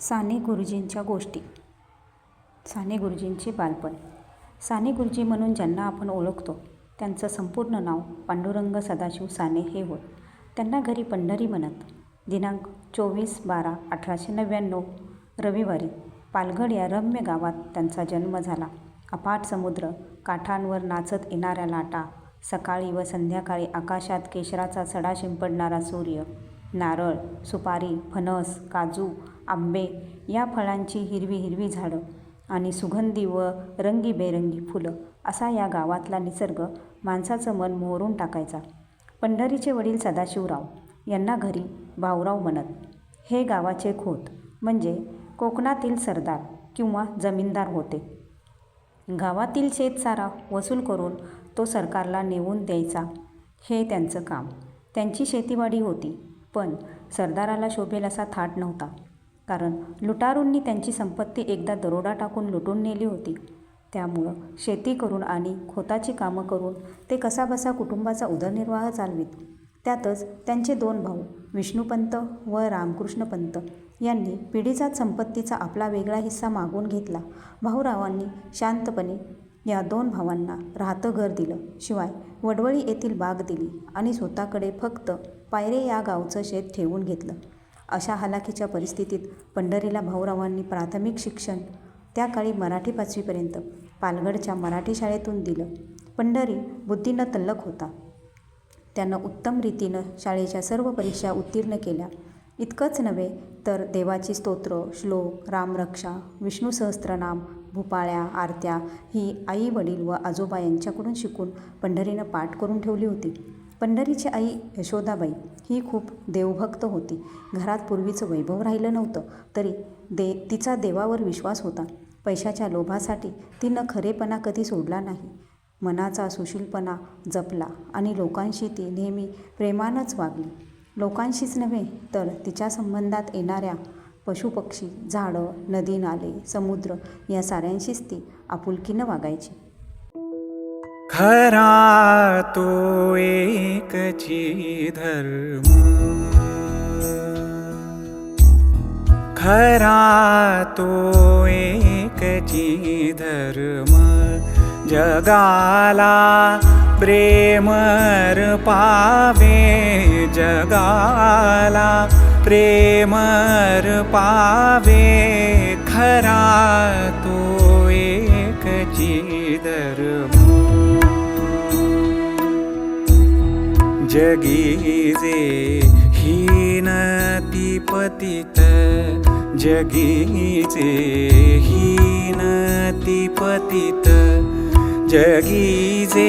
साने गुरुजींच्या गोष्टी. साने गुरुजींचे बालपण. साने गुरुजी म्हणून ज्यांना आपण ओळखतो त्यांचं संपूर्ण नाव पांडुरंग सदाशिव साने हे होत त्यांना घरी पंढरी म्हणत दिनांक चोवीस बारा अठराशे नव्याण्णव रविवारी पालघड या रम्य गावात त्यांचा जन्म झाला. अफाट समुद्र काठांवर नाचत येणाऱ्या लाटा सकाळी व संध्याकाळी आकाशात केशराचा सडा शिंपडणारा सूर्य नारळ सुपारी फणस काजू आंबे या फळांची हिरवी हिरवी झाडं आणि सुगंधी व रंगीबेरंगी फुलं असा या गावातला निसर्ग माणसाचं मन मोहरून टाकायचा. पंढरीचे वडील सदाशिवराव यांना घरी भाऊराव म्हणत हे गावाचे खोत म्हणजे कोकणातील सरदार किंवा जमीनदार होते. गावातील शेतसारा वसूल करून तो सरकारला नेऊन द्यायचा. हे त्यांचं काम. त्यांची शेतीवाडी होती पण सरदाराला शोभेल असा थाट नव्हता. कारण लुटारूंनी त्यांची संपत्ती एकदा दरोडा टाकून लुटून नेली होती. त्यामुळं शेती करून आणि खोताची कामं करून ते कसाबसा कुटुंबाचा उदरनिर्वाह चालवित. त्यातच त्यांचे दोन भाऊ विष्णुपंत व रामकृष्णपंत यांनी पिढीजात संपत्तीचा आपला वेगळा हिस्सा मागून घेतला. भाऊरावांनी शांतपणे या दोन भावांना राहतं घर दिलं. शिवाय वडवळी येथील बाग दिली आणि स्वतःकडे फक्त पायरे या गावचं शेत ठेवून घेतलं. अशा हलाखीच्या परिस्थितीत पंढरीला भाऊरावांनी प्राथमिक शिक्षण त्या काळी मराठी पाचवीपर्यंत पालगडच्या मराठी शाळेतून दिलं. पंढरी बुद्धीनं तल्लक होता. त्यानं उत्तम रीतीनं शाळेच्या सर्व परीक्षा उत्तीर्ण केल्या. इतकंच नव्हे तर देवाची स्तोत्र श्लोक रामरक्षा विष्णू सहस्त्रनाम भूपाळ्या आरत्या ही आई वडील व आजोबा यांच्याकडून शिकून पंढरीनं पाठ करून ठेवली होती. पंढरीची आई यशोदाबाई ही खूप देवभक्त होती. घरात पूर्वीचं वैभव राहिलं नव्हतं तरी दे तिचा देवावर विश्वास होता. पैशाच्या लोभासाठी तिनं खरेपणा कधी सोडला नाही. मनाचा सुशीलपणा जपला आणि लोकांशी ती नेहमी प्रेमानंच वागली. लोकांशीच नव्हे तर तिच्या संबंधात येणाऱ्या पशुपक्षी झाडं नदी नाले समुद्र या साऱ्यांशीच ती आपुलकीनं वागायची. खरा तो एकची धर्म खरा तो एकची धर्म जगाला प्रेमर पावे जगाला प्रेमर पावे खरा तो एकची धर्म जगीजे हीनती पतित जगीचे हीनती पतित जगीजे